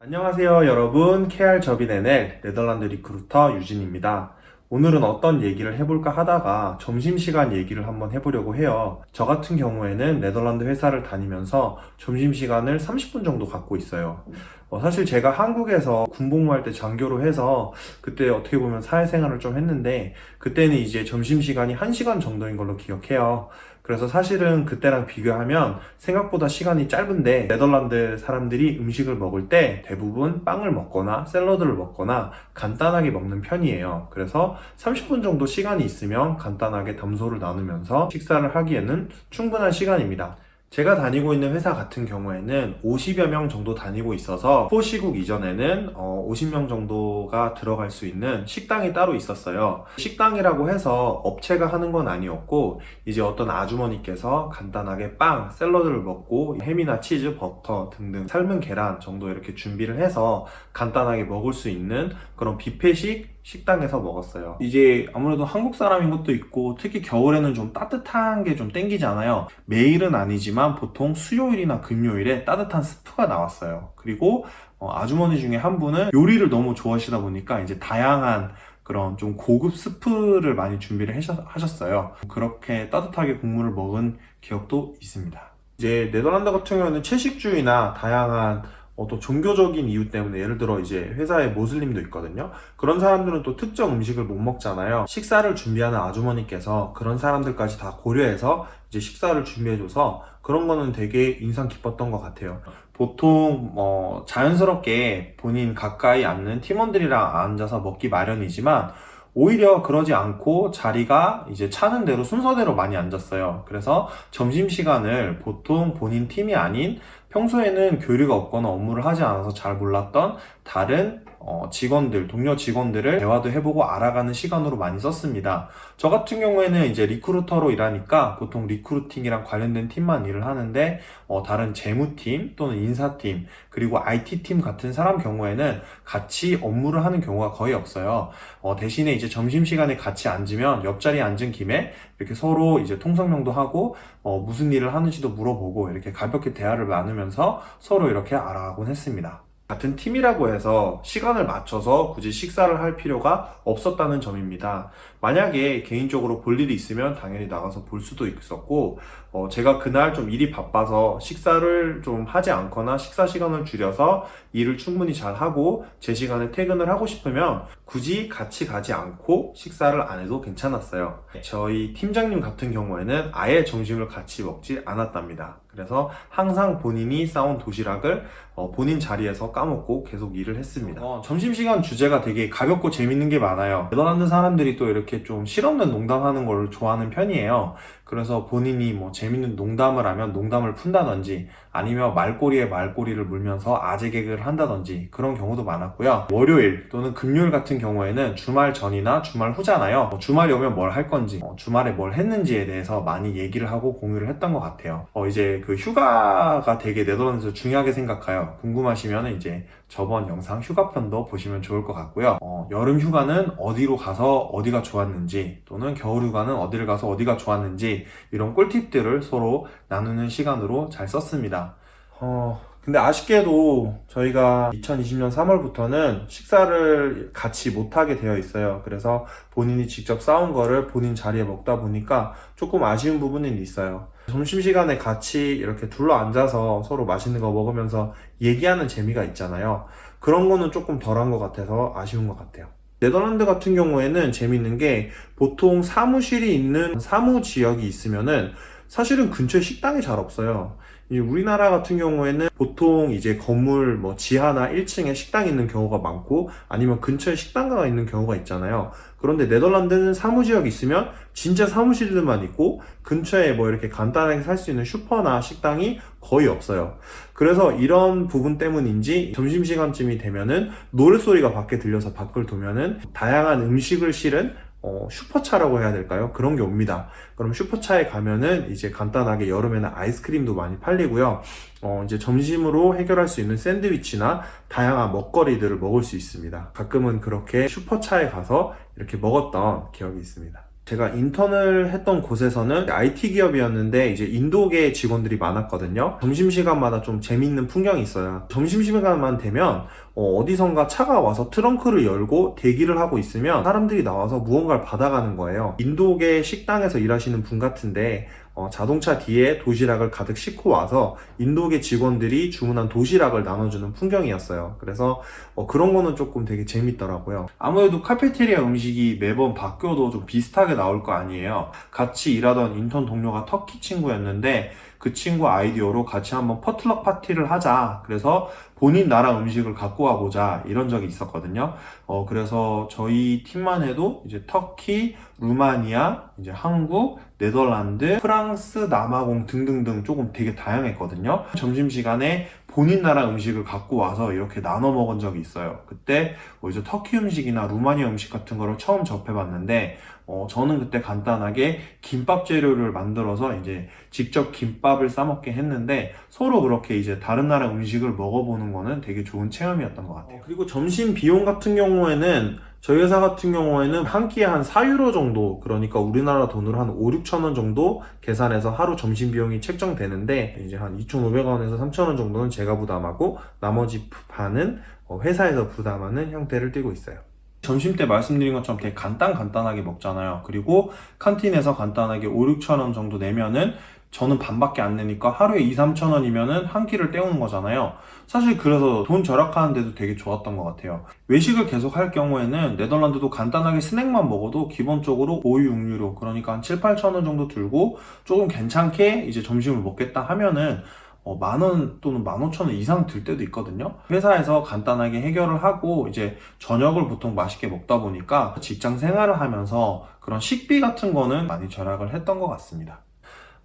안녕하세요 여러분. KR 접인 NL 네덜란드 리크루터 유진입니다. 오늘은 어떤 얘기를 해볼까 하다가 점심시간 얘기를 한번 해보려고 해요. 저 같은 경우에는 네덜란드 회사를 다니면서 점심시간을 30분 정도 갖고 있어요 어, 사실 제가 한국에서 군복무할 때 장교로 해서 그때 어떻게 보면 사회생활을 좀 했는데 그때는 이제 점심시간이 1시간 정도인 걸로 기억해요 그래서 사실은 그때랑 비교하면 생각보다 시간이 짧은데 네덜란드 사람들이 음식을 먹을 때 대부분 빵을 먹거나 샐러드를 먹거나 간단하게 먹는 편이에요. 그래서 30분 정도 시간이 있으면 간단하게 담소를 나누면서 식사를 하기에는 충분한 시간입니다. 제가 다니고 있는 회사 같은 경우에는 50여 명 정도 다니고 있어서 포시국 이전에는 어, 50명 정도가 들어갈 수 있는 식당이 따로 있었어요. 식당이라고 해서 업체가 하는 건 아니었고 이제 어떤 아주머니께서 간단하게 빵, 샐러드를 먹고 햄이나 치즈, 버터 등등 삶은 계란 정도 이렇게 준비를 해서 간단하게 먹을 수 있는 그런 뷔페식 식당에서 먹었어요. 이제 아무래도 한국 사람인 것도 있고 특히 겨울에는 좀 따뜻한 게 좀 땡기잖아요. 매일은 아니지만 보통 수요일이나 금요일에 따뜻한 스프가 나왔어요. 그리고 어, 아주머니 중에 한 분은 요리를 너무 좋아하시다 보니까 이제 다양한 그런 좀 고급 스프를 많이 준비를 하셨- 하셨어요. 그렇게 따뜻하게 국물을 먹은 기억도 있습니다. 이제 네덜란드 같은 경우는 채식주의나 다양한 어떤 종교적인 이유 때문에 예를 들어 이제 회사에 모슬림도 있거든요. 그런 사람들은 또 특정 음식을 못 먹잖아요. 식사를 준비하는 아주머니께서 그런 사람들까지 다 고려해서 이제 식사를 준비해줘서 그런 거는 되게 인상 깊었던 것 같아요. 보통 뭐 자연스럽게 본인 가까이 앉는 팀원들이랑 앉아서 먹기 마련이지만 오히려 그러지 않고 자리가 이제 차는 대로 순서대로 많이 앉았어요. 그래서 점심시간을 보통 본인 팀이 아닌 평소에는 교류가 없거나 업무를 하지 않아서 잘 몰랐던 다른 어, 직원들, 동료 직원들을 대화도 해보고 알아가는 시간으로 많이 썼습니다. 저 같은 경우에는 이제 리크루터로 일하니까 보통 리크루팅이랑 관련된 팀만 일을 하는데 어, 다른 재무팀 또는 인사팀 그리고 IT팀 같은 사람 경우에는 같이 업무를 하는 경우가 거의 없어요. 어, 대신에 이제 점심시간에 같이 앉으면 옆자리에 앉은 김에 이렇게 서로 이제 통성명도 하고 어, 무슨 일을 하는지도 물어보고 이렇게 가볍게 대화를 나누면서 서로 이렇게 알아가곤 했습니다. 같은 팀이라고 해서 시간을 맞춰서 굳이 식사를 할 필요가 없었다는 점입니다. 만약에 개인적으로 볼 일이 있으면 당연히 나가서 볼 수도 있었고, 어, 제가 그날 좀 일이 바빠서 식사를 좀 하지 않거나 식사 시간을 줄여서 일을 충분히 잘 하고 제 시간에 퇴근을 하고 싶으면 굳이 같이 가지 않고 식사를 안 해도 괜찮았어요. 저희 팀장님 같은 경우에는 아예 점심을 같이 먹지 않았답니다. 그래서 항상 본인이 싸온 도시락을 어, 본인 자리에서 까먹고 계속 일을 했습니다. 어, 점심시간 주제가 되게 가볍고 재밌는 게 많아요. 네덜란드 사람들이 또 이렇게 좀 실없는 농담하는 걸 좋아하는 편이에요. 그래서 본인이 뭐 재밌는 농담을 하면 농담을 푼다든지 아니면 말꼬리에 말꼬리를 물면서 아재 개그를 한다든지 그런 경우도 많았고요. 월요일 또는 금요일 같은 경우에는 주말 전이나 주말 후잖아요. 뭐 주말이 오면 뭘 할 건지, 어, 주말에 뭘 했는지에 대해서 많이 얘기를 하고 공유를 했던 것 같아요. 어, 이제 그 휴가가 되게 네덜란드에서 중요하게 생각해요. 궁금하시면 이제 저번 영상 휴가편도 보시면 좋을 것 같고요. 어, 여름 휴가는 어디로 가서 어디가 좋았는지 또는 겨울 휴가는 어디를 가서 어디가 좋았는지 이런 꿀팁들을 서로 나누는 시간으로 잘 썼습니다. 어, 근데 아쉽게도 저희가 2020년 3월부터는 식사를 같이 못하게 되어 있어요. 그래서 본인이 직접 싸운 거를 본인 자리에 먹다 보니까 조금 아쉬운 부분은 있어요. 점심시간에 같이 이렇게 둘러 앉아서 서로 맛있는 거 먹으면서 얘기하는 재미가 있잖아요. 그런 거는 조금 덜한 것 같아서 아쉬운 것 같아요. 네덜란드 같은 경우에는 재밌는 게 보통 사무실이 있는 사무 지역이 있으면은 사실은 근처에 식당이 잘 없어요. 이 우리나라 같은 경우에는 보통 이제 건물 뭐 지하나 1층에 식당이 있는 경우가 많고 아니면 근처에 식당가가 있는 경우가 있잖아요. 그런데 네덜란드는 사무지역이 있으면 진짜 사무실들만 있고 근처에 뭐 이렇게 간단하게 살 수 있는 슈퍼나 식당이 거의 없어요. 그래서 이런 부분 때문인지 점심시간쯤이 되면은 노랫소리가 밖에 들려서 밖을 도면은 다양한 음식을 실은 어, 슈퍼차라고 해야 될까요? 그런 게 옵니다. 그럼 슈퍼차에 가면은 이제 간단하게 여름에는 아이스크림도 많이 팔리고요. 어, 이제 점심으로 해결할 수 있는 샌드위치나 다양한 먹거리들을 먹을 수 있습니다. 가끔은 그렇게 슈퍼차에 가서 이렇게 먹었던 기억이 있습니다. 제가 인턴을 했던 곳에서는 IT 기업이었는데 이제 인도계 직원들이 많았거든요. 점심시간마다 좀 재밌는 풍경이 있어요. 점심시간만 되면 어, 디선가 차가 와서 트렁크를 열고 대기를 하고 있으면 사람들이 나와서 무언가를 받아가는 거예요. 인도계 식당에서 일하시는 분 같은데 어, 자동차 뒤에 도시락을 가득 싣고 와서 인도계 직원들이 주문한 도시락을 나눠주는 풍경이었어요. 그래서 어, 그런 거는 조금 되게 재밌더라고요. 아무래도 카페테리아 음식이 매번 바뀌어도 좀 비슷하게 나올 거 아니에요. 같이 일하던 인턴 동료가 터키 친구였는데 그 친구 아이디어로 같이 한번 퍼틀럭 파티를 하자. 그래서 본인 나라 음식을 갖고 와보자. 이런 적이 있었거든요. 어, 그래서 저희 팀만 해도 이제 터키, 루마니아, 이제 한국, 네덜란드, 프랑스, 남아공 등등등 조금 되게 다양했거든요. 점심시간에 본인 나라 음식을 갖고 와서 이렇게 나눠 먹은 적이 있어요. 그때 뭐 이제 터키 음식이나 루마니아 음식 같은 거를 처음 접해봤는데, 어, 저는 그때 간단하게 김밥 재료를 만들어서 이제 직접 김밥을 싸먹게 했는데, 서로 그렇게 이제 다른 나라 음식을 먹어보는 거는 되게 좋은 체험이었던 것 같아요. 그리고 점심 비용 같은 경우에는 저희 회사 같은 경우에는 한 끼에 한 4유로 정도, 그러니까 우리나라 돈으로 한 5, 6천 원 정도 계산해서 하루 점심 비용이 책정되는데, 이제 한 2,500원에서 3,000원 정도는 제가 부담하고, 나머지 반은 어, 회사에서 부담하는 형태를 띠고 있어요. 점심 때 말씀드린 것처럼 되게 간단 간단하게 먹잖아요. 그리고 칸틴에서 간단하게 5, 6천 원 정도 내면은 저는 반밖에 안 내니까 하루에 2, 3천 원이면은 한 끼를 때우는 거잖아요. 사실 그래서 돈 절약하는데도 되게 좋았던 것 같아요. 외식을 계속 할 경우에는 네덜란드도 간단하게 스낵만 먹어도 기본적으로 5, 6 유로 그러니까 한 7, 8천 원 정도 들고 조금 괜찮게 이제 점심을 먹겠다 하면은 어, 만원 또는 만 오천 원 이상 들 때도 있거든요. 회사에서 간단하게 해결을 하고 이제 저녁을 보통 맛있게 먹다 보니까 직장 생활을 하면서 그런 식비 같은 거는 많이 절약을 했던 것 같습니다.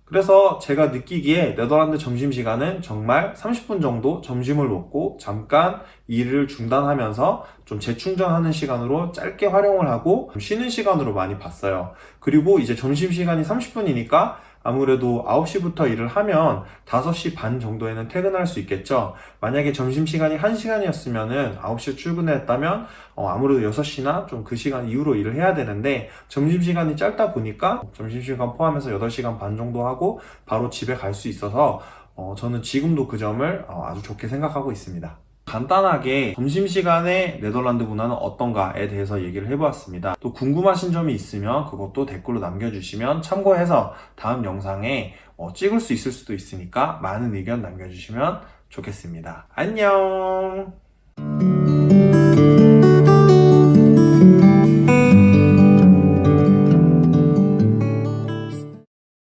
그래서 제가 느끼기에 네덜란드 점심시간은 정말 30분 정도 점심을 먹고 잠깐 일을 중단하면서 좀 재충전하는 시간으로 짧게 활용을 하고 좀 쉬는 시간으로 많이 봤어요. 그리고 이제 점심시간이 30분이니까 아무래도 9시부터 일을 하면 5시 반 정도에는 퇴근할 수 있겠죠. 만약에 점심시간이 1시간이었으면은 9시에 출근했다면 어, 아무래도 6시나 좀 그 시간 이후로 일을 해야 되는데 점심시간이 짧다 보니까 점심시간 포함해서 8시간 반 정도 하고 바로 집에 갈 수 있어서 어, 저는 지금도 그 점을 어, 아주 좋게 생각하고 있습니다. 간단하게 점심시간에 네덜란드 문화는 어떤가에 대해서 얘기를 해보았습니다. 또 궁금하신 점이 있으면 그것도 댓글로 남겨주시면 참고해서 다음 영상에 어, 찍을 수 있을 수도 있으니까 많은 의견 남겨주시면 좋겠습니다. 안녕!